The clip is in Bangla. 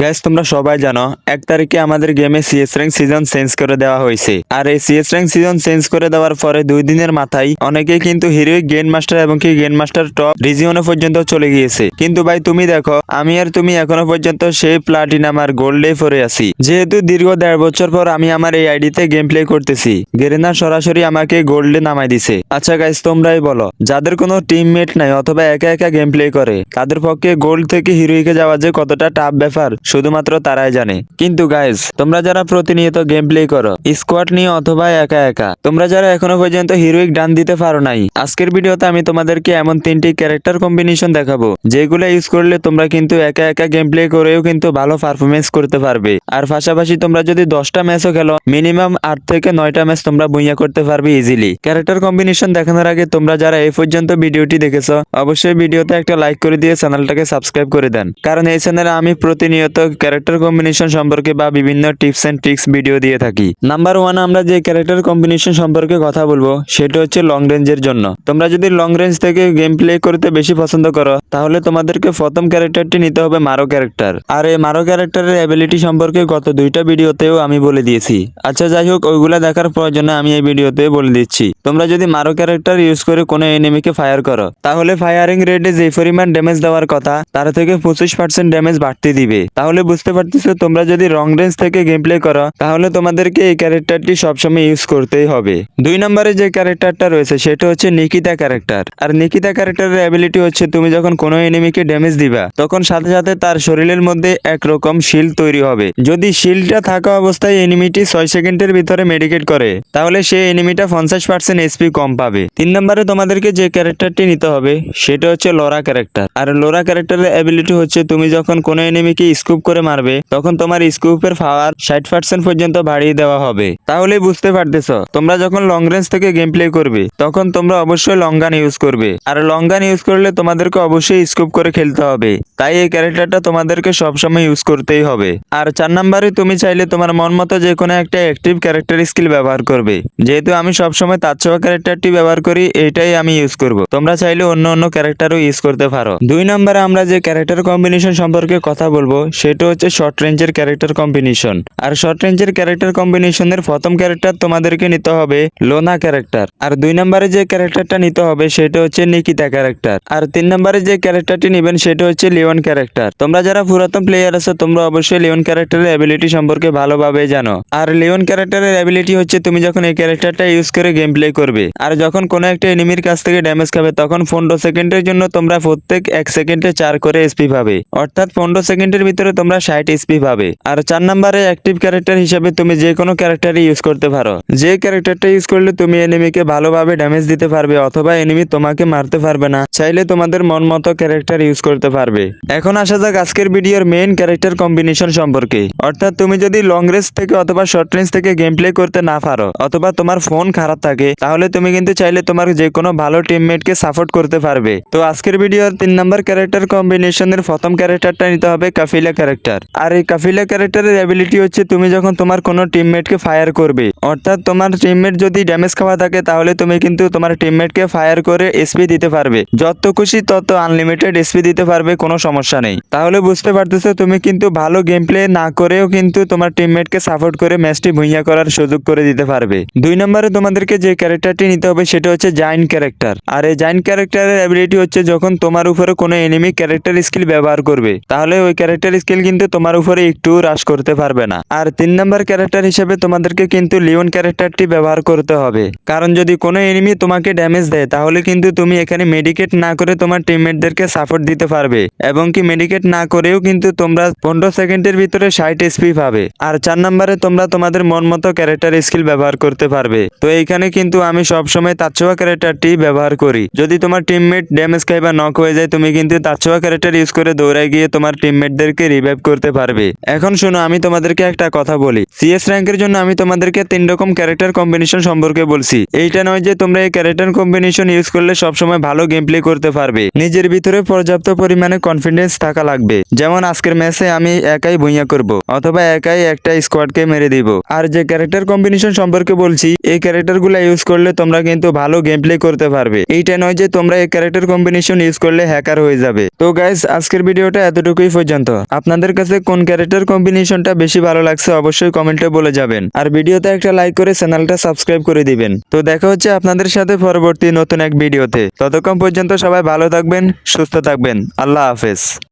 গ্যাস তোমরা সবাই জানো, এক তারিখে আমাদের গেমে সিএস র্যাঙ্ক সিজন চেঞ্জ করে দেওয়া হয়েছে। আর এই সিএস র্যাঙ্ক সিজন চেঞ্জ করে দেওয়ার পরে দুই দিনের মাথায় অনেকেই কিন্তু হিরোইক গেম মাস্টার এবং কি গেম মাস্টার টপ রিজিওনে পর্যন্ত চলে গিয়েছে। কিন্তু ভাই, তুমি দেখো, আমি আর তুমি এখনও পর্যন্ত সেই প্লাটিনাম আর গোল্ডে পরে আছি। যেহেতু দীর্ঘ দেড় বছর পর আমি আমার এই আইডিতে গেম প্লে করতেছি গেরেনা সরাসরি আমাকে গোল্ডে নামাই দিছে। আচ্ছা গাইস তোমরাই বলো, যাদের কোনো টিমমেট নাই অথবা একা একা গেম প্লে করে, তাদের পক্ষে গোল্ড থেকে হিরোইকে যাওয়া যে কতটা টাফ ব্যাপার শুধুমাত্র তারাই জানে। কিন্তু গাইস তোমরা যারা প্রতিনিয়ত গেম প্লে করো স্কোয়াড নিয়ে অথবা একা একা, তোমরা যারা এখনও পর্যন্ত হিরোইক ডান দিতে পারো নাই, আজকের ভিডিওতে আমি তোমাদেরকে এমন তিনটি ক্যারেক্টার কম্বিনেশন দেখাবো, যেগুলো ইউজ করলে তোমরা কিন্তু একা একা গেম প্লে করেও কিন্তু ভালো পারফরমেন্স করতে পারবে। আর পাশাপাশি তোমরা যদি দশটা ম্যাচও খেলো মিনিমাম আট থেকে নয়টা ম্যাচ তোমরা বুইয়া করতে পারবে ইজিলি ক্যারেক্টার কম্বিনেশন দেখানোর আগে তোমরা যারা এই পর্যন্ত ভিডিওটি দেখেছ, অবশ্যই ভিডিওতে একটা লাইক করে দিয়ে চ্যানেলটাকে সাবস্ক্রাইব করে দেন। কারণ এই চ্যানেলে আমি প্রতিনিয়ত ক্যারেক্টার কম্বিনেশন সম্পর্কে বা বিভিন্ন টিপস এন্ড ট্রিক্স ভিডিও দিয়ে থাকি। নাম্বার ওয়ান আমরা যে ক্যারেক্টার কম্বিনেশন সম্পর্কে কথা বলব, সেটা হচ্ছে লং রেঞ্জের জন্য। তোমরা যদি লং রেঞ্জ থেকে গেম প্লে করতে বেশি পছন্দ করো, তাহলে তোমাদেরকে প্রথম ক্যারেক্টারটি নিতে হবে মারো ক্যারেক্টার আর এই মারো ক্যারেক্টারের অ্যাবিলিটি সম্পর্কে গত দুইটা ভিডিওতেও আমি বলে দিয়েছি। আচ্ছা যাই হোক, ওইগুলা দেখার প্রয়োজনে আমি এই ভিডিওতে বলে দিচ্ছি। তোমরা যদি মারো ক্যারেক্টার ইউজ করে কোনো এনিমিকে ফায়ার করো, তাহলে ফায়ারিং রেটে যে পরিমাণ ড্যামেজ দেওয়ার কথা, তার থেকে পঁচিশ পার্সেন্ট ড্যামেজ বাড়তে দিবে। তাহলে বুঝতে পারতেছো, তোমরা যদি লং রেঞ্জ থেকে গেম প্লে করো, তাহলে তোমাদেরকে এই ক্যারেক্টারটি সবসময় ইউজ করতেই হবে। দুই নম্বরে যে ক্যারেক্টারটা রয়েছে, সেটা হচ্ছে নিকিতা ক্যারেক্টার আর নিকিতা ক্যারেক্টারের অ্যাবিলিটি হচ্ছে, তুমি যখন কোনো এনিমিকে ড্যামেজ দিবা, তখন সাথে সাথে তার শরীরের মধ্যে একরকম শিল্ড তৈরি হবে। যদি শিল্ডটা থাকা অবস্থায় এনিমিটি ছয় সেকেন্ডের ভিতরে মেডিকেট করে, তাহলে সেই এনিমিটা পঞ্চাশ পার্সেন্ট এসপি কম পাবে। তিন নম্বরে তোমাদেরকে যে ক্যারেক্টারটি নিতে হবে, সেটা হচ্ছে লোরা ক্যারেক্টার আর লোরা ক্যারেক্টারের অ্যাবিলিটি হচ্ছে, তুমি যখন কোনো এনিমিকে স্কুপ করে মারবে, তখন তোমার স্কুপের পাওয়ার ষাট পার্সেন্ট পর্যন্ত বাড়িয়ে দেওয়া হবে। তাহলে বুঝতে পারতেছো, তোমরা যখন লং রেঞ্জ থেকে গেম প্লে করবে, তখন তোমরা অবশ্যই লং গান ইউজ করবে। আর লং গান ইউজ করলে তোমাদেরকে অবশ্যই স্কুপ করে খেলতে হবে। তাই এই ক্যারেক্টারটা তোমাদেরকে সবসময় ইউজ করতেই হবে। আর চার নম্বরে তুমি চাইলে তোমার মন মতো যে কোনো একটা অ্যাক্টিভ ক্যারেক্টার স্কিল ব্যবহার করবে। যেহেতু আমি সবসময় তাৎসবা ক্যারেক্টারটি ব্যবহার করি, এটাই আমি ইউজ করব। তোমরা চাইলে অন্য অন্য ক্যারেক্টারও ইউজ করতে পারো। দুই নম্বরে আমরা যে ক্যারেক্টার কম্বিনেশন সম্পর্কে কথা বলব সেটা হচ্ছে শর্ট রেঞ্জের ক্যারেক্টার কম্বিনেশন আর শর্ট রেঞ্জের ক্যারেক্টার কম্বিনেশনের প্রথম ক্যারেক্টার তোমাদেরকে নিতে হবে লোনা ক্যারেক্টার আর দুই নম্বরে যে ক্যারেক্টারটা নিতে হবে সেটা হচ্ছে নিকিতা ক্যারেক্টার আর তিন নম্বরে যে ক্যারেক্টারটি নেবেন সেটা হচ্ছে লিওন ক্যারেক্টার তোমরা যারা পুরাতন প্লেয়ার আছো, তোমরা অবশ্যই লিওন ক্যারেক্টারের অ্যাবিলিটি সম্পর্কে ভালোভাবে জানো। আর লিওন ক্যারেক্টারের অ্যাবিলিটি হচ্ছে তুমি যখন এই ক্যারেক্টারটা ইউজ করে গেম প্লে করবে। আর যখন কোনো একটা এনিমির কাছ থেকে ড্যামেজ খাবে, তখন পনেরো সেকেন্ডের জন্য তোমরা প্রত্যেক এক সেকেন্ডে চার করে এসপি পাবে। অর্থাৎ পনেরো সেকেন্ডের ভিতরে তোমরা ষাট এসপি পাবে। আর চার নম্বরে অ্যাক্টিভ ক্যারেক্টার হিসেবে তুমি যে কোনো ক্যারেক্টারই ইউজ করতে পারো। যে ক্যারেক্টারটা ইউজ করলে তুমি এনিমিকে ভালোভাবে ড্যামেজ দিতে পারবে অথবা এনিমি তোমাকে মারতে পারবে না। চাইলে তোমাদের মন মতো ক্যারেক্টার ইউজ করতে পারবে। এখন আসা যাক আজকের ভিডিওর মেইন ক্যারেক্টার কম্বিনেশন সম্পর্কে। অর্থাৎ তুমি যদি লং রেঞ্জ থেকে অথবা শর্ট রেঞ্জ থেকে গেম প্লে করতে না পারো অথবা তোমার ফোন খারাপ থাকে, তাহলে তুমি কিন্তু চাইলে তোমার যে কোনো ভালো টিমমেটকে সাপোর্ট করতে পারবে। তো আজকের ভিডিওর তিন নম্বর ক্যারেক্টার কম্বিনেশনের প্রথম ক্যারেক্টারটা নিতে হবে কাফিলা ক্যারেক্টার আর এই কাফিলা ক্যারেক্টারের অ্যাবিলিটি হচ্ছে তুমি যখন তোমার কোনো টিমমেটকে ফায়ার করবে। অর্থাৎ তোমার টিমমেট যদি ড্যামেজ খাওয়া থাকে, তাহলে তুমি কিন্তু তোমার টিমমেটকে ফায়ার করে এসপি দিতে পারবে। যত খুশি তত আনলিমিটেড এসপি দিতে পারবে, কোনো সমস্যা নেই। তাহলে বুঝতে পারতেছো, তুমি কিন্তু ভালো গেম প্লে না করেও কিন্তু তোমার টিমমেটকে সাপোর্ট করে ম্যাচটি ভুইয়া করার সুযোগ করে দিতে পারবে। দুই নম্বরে তোমাদেরকে যে ক্যারেক্টারটি নিতে হবে, সেটা হচ্ছে জাইন্ট ক্যারেক্টার আর এই জাইন্ট ক্যারেক্টারের অ্যাবিলিটি হচ্ছে যখন তোমার উপরে কোনো এনিমি ক্যারেক্টার স্কিল ব্যবহার করবে, তাহলে ওই ক্যারেক্টার স্কিল কিন্তু তোমার উপরে একটু হ্রাস করতে পারবে না। আর তিন নম্বর ক্যারেক্টার হিসেবে তোমাদেরকে কিন্তু লিওন ক্যারেক্টারটি ব্যবহার করতে হবে। কারণ যদি কোনো এনিমি তোমাকে ড্যামেজ দেয়, তাহলে কিন্তু তুমি এখানে মেডিকেট না করে তোমার টিমমেটদেরকে সাপোর্ট দিতে পারবে। এবং কি মেডিকেট না করেও কিন্তু তোমরা পনেরো সেকেন্ডের ভিতরে ষাট এসপি পাবে। আর চার নম্বরে তোমরা তোমাদের মন মতো ক্যারেক্টার স্কিল ব্যবহার করতে পারবে। তো এইখানে কিন্তু আমি সবসময় তাৎসবা ক্যারেক্টারটি ব্যবহার করি। যদি তোমার টিমমেট ড্যামেজ খাই বা নক হয়ে যায়, তুমি কিন্তু তাৎসবা ক্যারেক্টার ইউজ করে দৌড়ায় গিয়ে তোমার টিমমেটদেরকে রিভাইভ করতে পারবে। এখন শোনো, আমি তোমাদেরকে একটা কথা বলি। সিএস র্যাঙ্কের জন্য আমি তোমাদেরকে তিন রকম ক্যারেক্টার কম্বিনেশন সম্পর্কে বলছি। এইটা নয় যে তোমরা এই ক্যারেক্টার কম্বিনেশন ইউজ করলে সবসময় ভালো গেম প্লে করতে পারবে। নিজের ভিতরে পর্যাপ্ত পরিমাণে কনফিডেন্স থাকা লাগবে। যেমন আজকের ম্যাচে আমি একাই ভুইয়া করব, অথবা একাই একটা স্কোয়াডকে মেরে দিব। আর যে ক্যারেক্টার কম্বিনেশন সম্পর্কে বলছি, এই ক্যারেক্টারগুলো ইউজ করলে তোমরা কিন্তু ভালো গেম প্লে করতে পারবে। এইটা নয় যে তোমরা এই ক্যারেক্টার কম্বিনেশন ইউজ করলে হ্যাকার হয়ে যাবে। তো গাইস আজকের ভিডিওটা এতটুকুই পর্যন্ত। আপনাদের কাছে কোন ক্যারেক্টার কম্বিনেশনটা বেশি ভালো লাগছে অবশ্যই কমেন্টে বলে যাবেন। আর ভিডিওতে একটা লাইক করে চ্যানেলটা সাবস্ক্রাইব করে দিবেন। তো দেখা হচ্ছে আপনাদের সাথে পরবর্তী নতুন এক ভিডিওতে ততক্ষণ পর্যন্ত সবাই ভালো থাকবেন, সুস্থ থাকবেন। আল্লাহ হাফেজ।